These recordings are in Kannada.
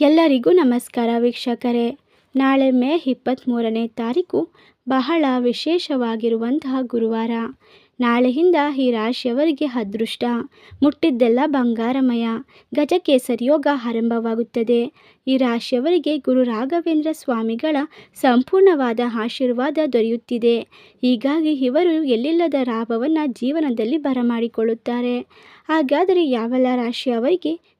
ಎಲ್ಲರಿಗೂ ನಮಸ್ಕಾರ ವೀಕ್ಷಕರೇ. ನಾಳೆ ಮೇ ಇಪ್ಪತ್ತ್ಮೂರನೇ ತಾರೀಕು ಬಹಳ ವಿಶೇಷವಾಗಿರುವಂತಹ ಗುರುವಾರ. ನಾಳೆಯಿಂದ ಈ ರಾಶಿಯವರಿಗೆ ಅದೃಷ್ಟ. ಮುಟ್ಟಿದ್ದೆಲ್ಲ ಬಂಗಾರಮಯ. ಗಜಕೇಸರಿ ಯೋಗ ಆರಂಭವಾಗುತ್ತದೆ. ಈ ರಾಶಿಯವರಿಗೆ ಗುರು ರಾಘವೇಂದ್ರ ಸ್ವಾಮಿಗಳ ಸಂಪೂರ್ಣವಾದ ಆಶೀರ್ವಾದ ದೊರೆಯುತ್ತಿದೆ. ಹೀಗಾಗಿ ಇವರು ಎಲ್ಲಿಲ್ಲದ ಲಾಭವನ್ನು ಜೀವನದಲ್ಲಿ ಬರಮಾಡಿಕೊಳ್ಳುತ್ತಾರೆ. ಹಾಗಾದರೆ ಯಾವೆಲ್ಲ ರಾಶಿಯವರಿಗೆ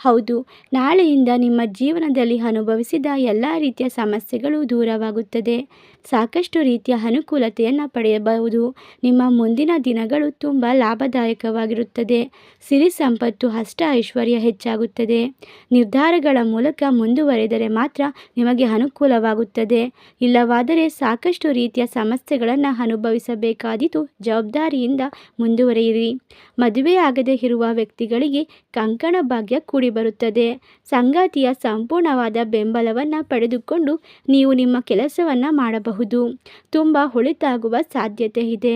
ಹೌದು, ನಾಳೆಯಿಂದ ನಿಮ್ಮ ಜೀವನದಲ್ಲಿ ಅನುಭವಿಸಿದ ಎಲ್ಲ ರೀತಿಯ ಸಮಸ್ಯೆಗಳು ದೂರವಾಗುತ್ತದೆ. ಸಾಕಷ್ಟು ರೀತಿಯ ಅನುಕೂಲತೆಯನ್ನು ಪಡೆಯಬಹುದು. ನಿಮ್ಮ ಮುಂದಿನ ದಿನಗಳು ತುಂಬ ಲಾಭದಾಯಕವಾಗಿರುತ್ತದೆ. ಸಿರಿ ಸಂಪತ್ತು ಅಷ್ಟ ಐಶ್ವರ್ಯ ಹೆಚ್ಚಾಗುತ್ತದೆ. ನಿರ್ಧಾರಗಳ ಮೂಲಕ ಮುಂದುವರೆದರೆ ಮಾತ್ರ ನಿಮಗೆ ಅನುಕೂಲವಾಗುತ್ತದೆ. ಇಲ್ಲವಾದರೆ ಸಾಕಷ್ಟು ರೀತಿಯ ಸಮಸ್ಯೆಗಳನ್ನು ಅನುಭವಿಸಬೇಕಾದೀತು ಜವಾಬ್ದಾರಿಯಿಂದ ಮುಂದುವರಿಯಿರಿ. ಮದುವೆ ಇರುವ ವ್ಯಕ್ತಿಗಳಿಗೆ ಕಂಕಣ ಭಾಗ್ಯ ಕೂಡಿ ಬರುತ್ತದೆ. ಸಂಗಾತಿಯ ಸಂಪೂರ್ಣವಾದ ಬೆಂಬಲವನ್ನು ಪಡೆದುಕೊಂಡು ನೀವು ನಿಮ್ಮ ಕೆಲಸವನ್ನು ಮಾಡಬಹುದು. ತುಂಬ ಒಳಿತಾಗುವ ಸಾಧ್ಯತೆ ಇದೆ.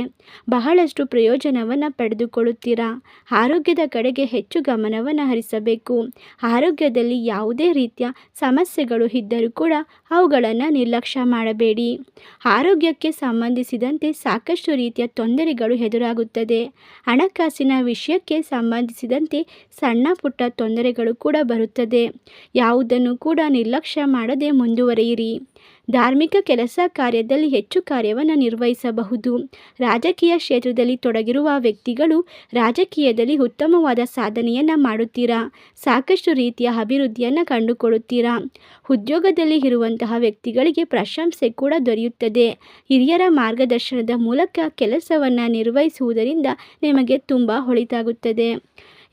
ಬಹಳಷ್ಟು ಪ್ರಯೋಜನವನ್ನು ಪಡೆದುಕೊಳ್ಳುತ್ತೀರಾ? ಆರೋಗ್ಯದ ಕಡೆಗೆ ಹೆಚ್ಚು ಗಮನವನ್ನು ಹರಿಸಬೇಕು. ಆರೋಗ್ಯದಲ್ಲಿ ಯಾವುದೇ ರೀತಿಯ ಸಮಸ್ಯೆಗಳು ಇದ್ದರೂ ಕೂಡ ಅವುಗಳನ್ನು ನಿರ್ಲಕ್ಷ್ಯ ಮಾಡಬೇಡಿ. ಆರೋಗ್ಯಕ್ಕೆ ಸಂಬಂಧಿಸಿದಂತೆ ಸಾಕಷ್ಟು ರೀತಿಯ ತೊಂದರೆಗಳು ಎದುರಾಗುತ್ತದೆ. ಹಣಕಾಸಿನ ವಿಷಯಕ್ಕೆ ಸಂಬಂಧಿಸಿದಂತೆ ಸಣ್ಣ ಪುಟ್ಟ ತೊಂದರೆಗಳು ಕೂಡ ಬರುತ್ತದೆ. ಯಾವುದನ್ನು ಕೂಡ ನಿರ್ಲಕ್ಷ್ಯ ಮಾಡದೆ ಮುಂದುವರಿಯಿರಿ. ಧಾರ್ಮಿಕ ಕೆಲಸ ಕಾರ್ಯದಲ್ಲಿ ಹೆಚ್ಚು ಕಾರ್ಯವನ್ನು ನಿರ್ವಹಿಸಬಹುದು. ರಾಜಕೀಯ ಕ್ಷೇತ್ರದಲ್ಲಿ ತೊಡಗಿರುವ ವ್ಯಕ್ತಿಗಳು ರಾಜಕೀಯದಲ್ಲಿ ಉತ್ತಮವಾದ ಸಾಧನೆಯನ್ನು ಮಾಡುತ್ತೀರಾ? ಸಾಕಷ್ಟು ರೀತಿಯ ಅಭಿವೃದ್ಧಿಯನ್ನು ಕಂಡುಕೊಳ್ಳುತ್ತೀರಾ? ಉದ್ಯೋಗದಲ್ಲಿ ಇರುವಂತಹ ವ್ಯಕ್ತಿಗಳಿಗೆ ಪ್ರಶಂಸೆ ಕೂಡ ದೊರೆಯುತ್ತದೆ. ಹಿರಿಯರ ಮಾರ್ಗದರ್ಶನದ ಮೂಲಕ ಕೆಲಸವನ್ನು ನಿರ್ವಹಿಸುವುದರಿಂದ ನಿಮಗೆ ತುಂಬ ಒಳಿತಾಗುತ್ತದೆ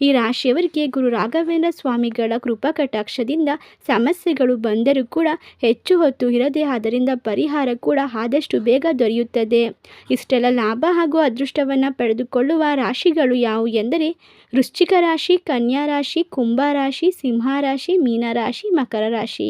ಈ ರಾಶಿಯವರಿಗೆ ಗುರು ರಾಘವೇಂದ್ರ ಸ್ವಾಮಿಗಳ ಕೃಪಾ ಕಟಾಕ್ಷದಿಂದ ಸಮಸ್ಯೆಗಳು ಬಂದರೂ ಕೂಡ ಹೆಚ್ಚು ಹೊತ್ತು ಇರದೆ ಅದರಿಂದ ಪರಿಹಾರ ಕೂಡ ಆದಷ್ಟು ಬೇಗ ದೊರೆಯುತ್ತದೆ. ಇಷ್ಟೆಲ್ಲ ಲಾಭ ಹಾಗೂ ಅದೃಷ್ಟವನ್ನು ಪಡೆದುಕೊಳ್ಳುವ ರಾಶಿಗಳು ಯಾವುವು ಎಂದರೆ ವೃಶ್ಚಿಕ ರಾಶಿ, ಕನ್ಯಾ ರಾಶಿ, ಕುಂಭ ರಾಶಿ, ಸಿಂಹ ರಾಶಿ ಮೀನರಾಶಿ ಮಕರ ರಾಶಿ.